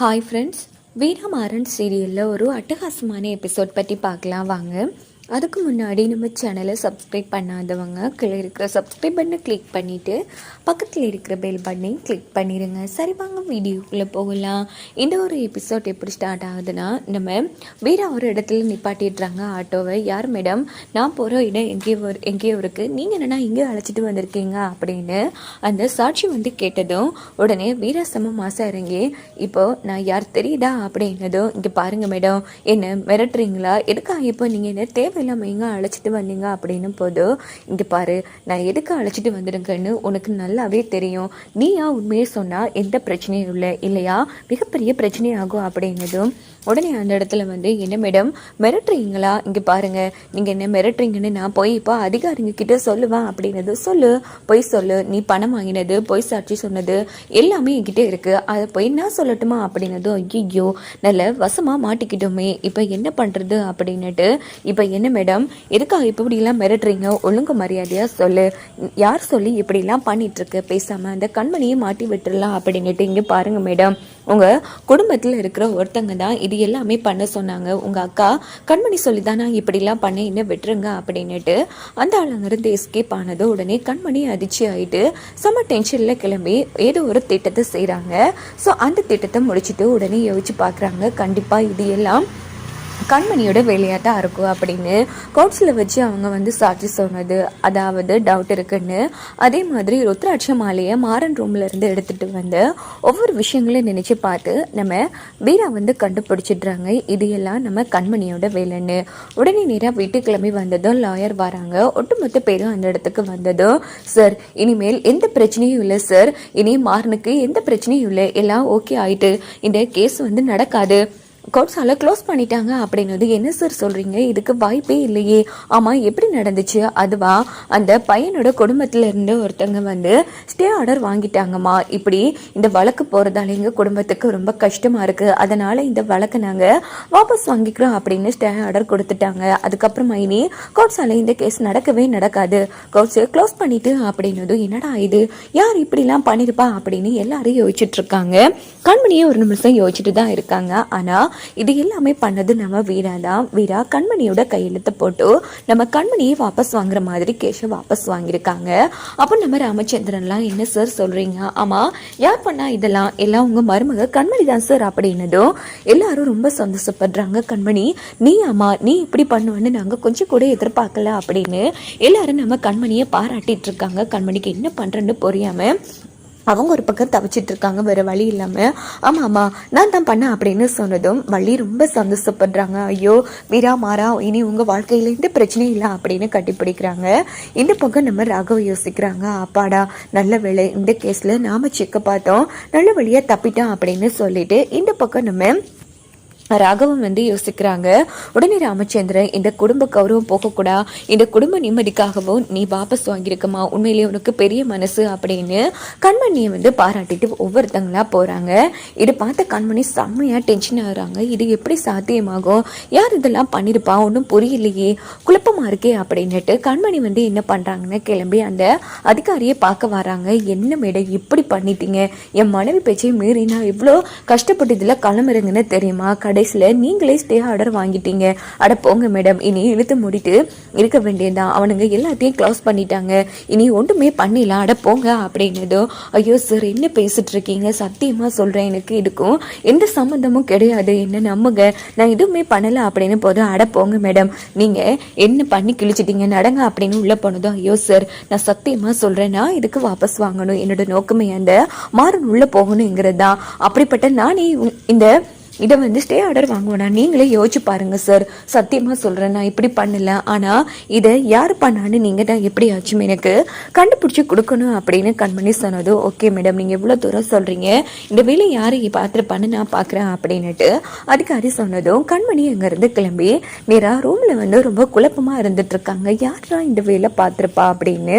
Hi friends Veeramaran சீரியலில் ஒரு அட்டகாசமான எபிசோட் பற்றி பார்க்கலாம். வாங்க. அதுக்கு முன்னாடி நம்ம சேனலை சப்ஸ்கிரைப் பண்ணாதவங்க கீழே இருக்கிற சப்ஸ்கிரைப் பண்ணை கிளிக் பண்ணிவிட்டு பக்கத்தில் இருக்கிற பெல் பட்டனையும் கிளிக் பண்ணிடுங்க சரி வாங்க வீடியோக்குள்ளே போகலாம். இந்த ஒரு எபிசோட் எப்படி ஸ்டார்ட் ஆகுதுன்னா நம்ம வீரா ஒரு இடத்துல நிப்பாட்டிடுறாங்க ஆட்டோவை. யார் மேடம் நான் போகிற இடம் எங்கேயோ ஒரு- எங்கேயோ இருக்குது நீங்கள் என்னென்னா இங்கே அழைச்சிட்டு வந்திருக்கீங்க அப்படின்னு அந்த சாட்சி வந்து கேட்டதும் உடனே வீரா செம்ம மாசம் இறங்கி இப்போ நான் யார் தெரியுதா? அப்படின்னதும் இங்கே பாருங்கள் மேடம் என்ன மிரட்டுறீங்களா? எதுக்காக இப்போ நீங்கள் என்ன தேவை தேவையில்லாமல் எங்கே அழைச்சிட்டு வந்தீங்க அப்படின்னு போது இங்கே பாரு நான் எதுக்கு அழைச்சிட்டு வந்துடுங்கன்னு உனக்கு நல்லாவே தெரியும். நீயா உண்மையை சொன்னால் எந்த பிரச்சனையும் இல்லை இல்லையா? மிகப்பெரிய பிரச்சனையாகும் அப்படின்னதும் உடனே அந்த இடத்துல வந்து என்ன மேடம் மிரட்டுறீங்களா? இங்கே பாருங்க நீங்கள் என்ன மிரட்டுறீங்கன்னு நான் போய் இப்போ அதிகாரிங்க கிட்ட சொல்லுவேன் அப்படின்னது சொல்லு போய் சொல்லு நீ பணம் வாங்கினது போய் சாட்சி சொன்னது எல்லாமே என்கிட்ட இருக்கு. அதை போய் நான் சொல்லட்டுமா அப்படின்னதும் ஐயோ நல்ல வசமாக மாட்டிக்கிட்டோமே இப்போ என்ன பண்ணுறது அப்படின்னுட்டு இப்போ என்ன என்ன மேடம் எதுக்காக இப்படிலாம் மிரட்டுறீங்க? ஒழுங்கு மரியாதையாக சொல்லு. யார் சொல்லி இப்படிலாம் பண்ணிட்டுருக்கு? பேசாமல் அந்த கண்மணியை மாட்டி விட்டுடலாம் அப்படின்னுட்டு இங்கே பாருங்கள் மேடம் உங்கள் குடும்பத்தில் இருக்கிற ஒருத்தங்க தான் இது எல்லாமே பண்ண சொன்னாங்க. உங்கள் அக்கா கண்மணி சொல்லி தான் நான் இப்படிலாம் பண்ண இன்னும் விட்டுருங்க அப்படின்னுட்டு அந்த ஆளுங்கிருந்து எஸ்கேப் ஆனது உடனே கண்மணி அதிர்ச்சி ஆகிட்டு செம்ம டென்ஷனில் கிளம்பி ஏதோ ஒரு திட்டத்தை செய்கிறாங்க ஸோ அந்த திட்டத்தை முடிச்சுட்டு உடனே யோசிச்சு பார்க்குறாங்க கண்டிப்பாக இது எல்லாம் கண்மணியோட வேலையாக தான் இருக்கும் அப்படின்னு கோட்ஸில் வச்சு அவங்க வந்து சாட்சி சொன்னது அதாவது டவுட் இருக்குன்னு. அதே மாதிரி ருத்ராட்ச மாலையை மாறன் ரூம்ல இருந்து எடுத்துட்டு வந்து ஒவ்வொரு விஷயங்களையும் நினச்சி பார்த்து நம்ம வீரா வந்து கண்டுபிடிச்சிடுறாங்க. இது எல்லாம் நம்ம கண்மணியோட வேலைன்னு. உடனே நேராக வீட்டுக்கிழமை கிளம்பி வந்ததும் லாயர் வராங்க. ஒட்டுமொத்த பேரும் அந்த இடத்துக்கு வந்ததும் சார் இனிமேல் எந்த பிரச்சனையும் இல்லை சார் இனி மாறனுக்கு எந்த பிரச்சனையும் இல்லை. எல்லாம் ஓகே ஆயிட்டு இந்த கேஸ் வந்து நடக்காது. கோர்ட்ஸால க்ளோஸ் பண்ணிட்டாங்க அப்படின்னது என்ன சார் சொல்கிறீங்க இதுக்கு வாய்ப்பே இல்லையே. ஆமாம் எப்படி நடந்துச்சு? அதுவா? அந்த பையனோட குடும்பத்தில் இருந்து ஒருத்தங்க வந்து ஸ்டே ஆர்டர் வாங்கிட்டாங்கம்மா. இப்படி இந்த வழக்கு போகிறதால எங்கள் குடும்பத்துக்கு ரொம்ப கஷ்டமாக இருக்குது அதனால் இந்த வழக்கை நாங்கள் வாபஸ் வாங்கிக்கிறோம் அப்படின்னு ஸ்டே ஆர்டர் கொடுத்துட்டாங்க. அதுக்கப்புறமா இனி கோர்ட்ஸால இந்த கேஸ் நடக்கவே நடக்காது. கோட்ஸை க்ளோஸ் பண்ணிட்டு அப்படின்னதும் என்னடா இது? யார் இப்படிலாம் பண்ணிருப்பா அப்படின்னு எல்லாரும் யோசிச்சுட்டு இருக்காங்க. கண்மணியே ஒரு நிமிஷம் யோசிச்சுட்டு தான் இருக்காங்க. ஆனால் இது எல்லாமே பண்ணது நம்ம வீரா தான். வீரா கண்மணியோட கையெழுத்து போட்டு நம்ம கண்மணியை வாபஸ் வாங்குற மாதிரி கேஷை வாபஸ் வாங்கியிருக்காங்க. அப்போ நம்ம ராமச்சந்திரன்லாம் என்ன சார் சொல்கிறீங்க ஆமாம் யார் பண்ணா இதெல்லாம்? எல்லாம் உங்கள் மருமக கண்மணி தான் சார் அப்படின்னதும் எல்லாரும் ரொம்ப சந்தோஷப்படுறாங்க. கண்மணி நீ ஆமா நீ இப்படி பண்ணுவேன்னு நாங்கள் கொஞ்சம் கூட எதிர்பார்க்கல அப்படின்னு எல்லாரும் நம்ம கண்மணியை பாராட்டிட்டு இருக்காங்க. கண்மணிக்கு என்ன பண்ணுறேன்னு புரியாமல் அவங்க ஒரு பக்கம் தவிச்சிட்டு இருக்காங்க வேற வழி இல்லாமல் ஆமாம் ஆமாம் நான் தான் பண்ணேன் அப்படின்னு சொன்னதும் வள்ளி ரொம்ப சந்தோஷப்படுறாங்க. ஐயோ வீரா மாறா இனி உங்கள் வாழ்க்கையில எந்த பிரச்சனையும் இல்லை அப்படின்னு கட்டிப்பிடிக்கிறாங்க. இந்த பக்கம் நம்ம ராகவ யோசிக்கிறாங்க அப்பாடா நல்ல வேலை இந்த கேஸில் நாம செக்க பார்த்தோம் நல்ல வழியாக தப்பிட்டோம் அப்படின்னு சொல்லிட்டு இந்த பக்கம் நம்ம ராகவம் வந்து யோசிக்கிறாங்க. உடனே ராமச்சந்திரன் இந்த குடும்ப கௌரவம் போகக்கூடா. இந்த குடும்ப நிம்மதிக்காகவும் நீ வாபஸ் வாங்கியிருக்கமா? உண்மையிலேயே உனக்கு பெரிய மனசு அப்படின்னு கண்மணியை வந்து பாராட்டிட்டு ஒவ்வொருத்தங்களா போறாங்க. இதை பார்த்த கண்மணி செம்மையா டென்ஷன் ஆகுறாங்க. இது எப்படி சாத்தியமாகும்? யார் இதெல்லாம் பண்ணிருப்பா ஒன்றும் புரியலையே. குழப்பமா இருக்கே அப்படின்னுட்டு கண்மணி வந்து என்ன பண்றாங்கன்னு கிளம்பி அந்த அதிகாரியை பார்க்க வராங்க. என்ன மேடம் இப்படி பண்ணிட்டீங்க? என் மனைவி பேச்சையும் மீறி நான் இவ்வளோ கஷ்டப்பட்டு இதில் கிளம்புறேங்கன்னு தெரியுமா? கடைசியில் நீங்களே ஸ்டே ஆர்டர் வாங்கிட்டீங்க. அட போங்க மேடம் இனி இழுத்து மூடிட்டு இருக்க வேண்டியதான் அவனுங்க எல்லாத்தையும் க்ளோஸ் பண்ணிட்டாங்க. இனி ஒன்றுமே பண்ணிடலாம் அட போங்க அப்படின்னதும் ஐயோ சார் என்ன பேசிட்டு இருக்கீங்க சத்தியமாக சொல்கிறேன் எனக்கு இதுக்கும் எந்த சம்மந்தமும் கிடையாது. என்ன நம்புங்க? நான் எதுவுமே பண்ணலை அப்படின்னு போதும் அட போங்க மேடம் நீங்கள் என்ன பண்ணி கிழிச்சிட்டீங்க? நடங்க அப்படின்னு உள்ளே போனதும் ஐயோ சார் நான் சத்தியமாக சொல்கிறேன் நான் இதுக்கு வாபஸ் வாங்கணும். என்னோட நோக்கமே அந்த மாறன் உள்ளே போகணுங்கிறது? தான் அப்படிப்பட்ட நானே இந்த இதை வந்து ஸ்டே ஆர்டர் வாங்குவேனா நீங்களே யோசிச்சு பாருங்க சார் சத்தியமாக சொல்கிறேன் நான் இப்படி பண்ணல. ஆனால் இதை யார் பண்ணான்னு நீங்கள் தான் எப்படியாச்சும் எனக்கு கண்டுபிடிச்சி கொடுக்கணும் அப்படின்னு கண்மணி சொன்னது ஓகே மேடம் நீங்கள் எவ்வளோ தூரம் சொல்கிறீங்க இந்த வேலை யாரை பார்த்துருப்பான்னு நான் பார்க்குறேன் அப்படின்னுட்டு அதிகாரி சொன்னதும் கண்மணி அங்கேருந்து கிளம்பி நேராக ரூமில் வந்து ரொம்ப குழப்பமாக இருந்துட்டு இருக்காங்க. யாரா இந்த வேலை பார்த்துருப்பா அப்படின்னு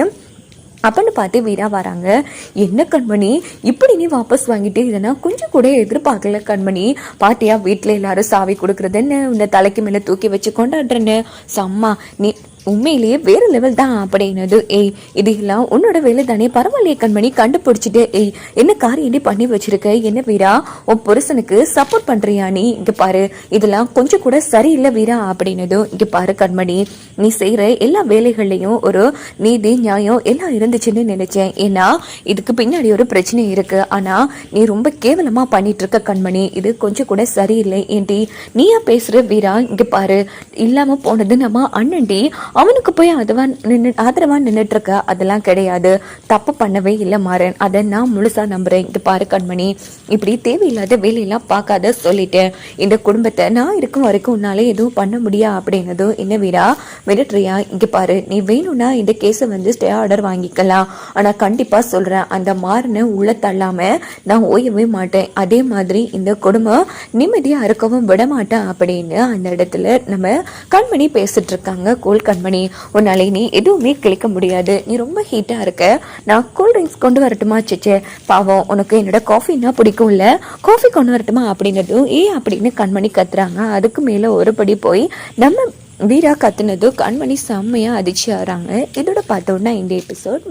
அப்பன்னு பார்த்து வீரா வராங்க. என்ன கண்மணி? இப்படி நீ வாபஸ் வாங்கிட்டு இதனா கொஞ்சம் கூட எதிர்பார்க்கல கண்மணி. பாத்தியா வீட்டில் எல்லாரும் சாவி கொடுக்கறதுன்னு? உன்னை தலைக்கு மேலே தூக்கி வச்சு கொண்டாடுறேன்னு. சம்மா நீ உண்மையிலேயே வேறு லெவல் தான் அப்படின்னது. ஏய் இது எல்லாம் உன்னோட வேலை தானே. பரவாயில்லையே கண்மணி கண்டுபிடிச்சிட்டு. ஏய் என்ன காரியண்டி பண்ணி வச்சிருக்க? என்ன வீரா? உன் புருஷனுக்கு சப்போர்ட் பண்ணுறியா நீ? இங்கே பாரு இதெல்லாம் கொஞ்சம் கூட சரியில்லை வீரா அப்படின்னதும் இங்கே பாரு கண்மணி நீ செய்கிற எல்லா வேலைகள்லையும் ஒரு நீதி நியாயம் எல்லாம் இருந்துச்சுன்னு நினைச்சேன். ஏன்னா இதுக்கு பின்னாடி ஒரு பிரச்சனை இருக்கு. ஆனா நீ ரொம்ப கேவலமா பண்ணிட்டு இருக்க கண்மணி இது கொஞ்சம் கூட சரியில்லை. ஏன்டி நீயா பேசுற வீரா இங்க பாரு இல்லாம போனது நம்ம அண்ணன்டி. அவனுக்கு போய் அதுவா நின்று ஆதரவா நின்றுட்டு இருக்க அதெல்லாம் கிடையாது. தப்பு பண்ணவே இல்லை மாறன். அதை நான் முழுசா நம்புறேன். இது பாரு கண்மணி. இப்படி தேவையில்லாத வேலையெல்லாம் பார்க்காத சொல்லிட்டேன் இந்த குடும்பத்தை நான் இருக்கும் வரைக்கும் உன்னாலே எதுவும் பண்ண முடியா அப்படின்னதும் என்ன வீரா? விரட்டுறியா? இங்க பாரு. நீ வேணும்னா இந்த கேஸை வந்து ஸ்டே ஆர்டர் வாங்கிக்கலாம். ஆனா கண்டிப்பா சொல்றேன். அந்த மாறனை உள்ள தள்ளாம நான் ஓயவே மாட்டேன். அதே மாதிரி இந்த குடும்பம் நிம்மதியா இருக்கவும் விட மாட்டேன் அப்படின்னு அந்த இடத்துல நம்ம கண்மணி பேசிட்டு இருக்காங்க. கூல் கண்மணி உன்னால நீ எதுவுமே கிளிக்க முடியாது. நீ ரொம்ப ஹீட்டா இருக்க. நான் கூல் ட்ரிங்க்ஸ் கொண்டு வரட்டுமா சிச்சே? பாவம் உனக்கு என்னோட காஃபின்னா பிடிக்கும்ல. காஃபி கொண்டு வரட்டுமா அப்படின்னதும் ஏ அப்படின்னு கண்மணி கத்துறாங்க. அதுக்கு மேல ஒரு படி போய் நம்ம வீரா கத்துனதும் கண்மணி செம்மையா அதிர்ச்சி ஆறாங்க இதோட பார்த்தோன்னா இந்த எபிசோட்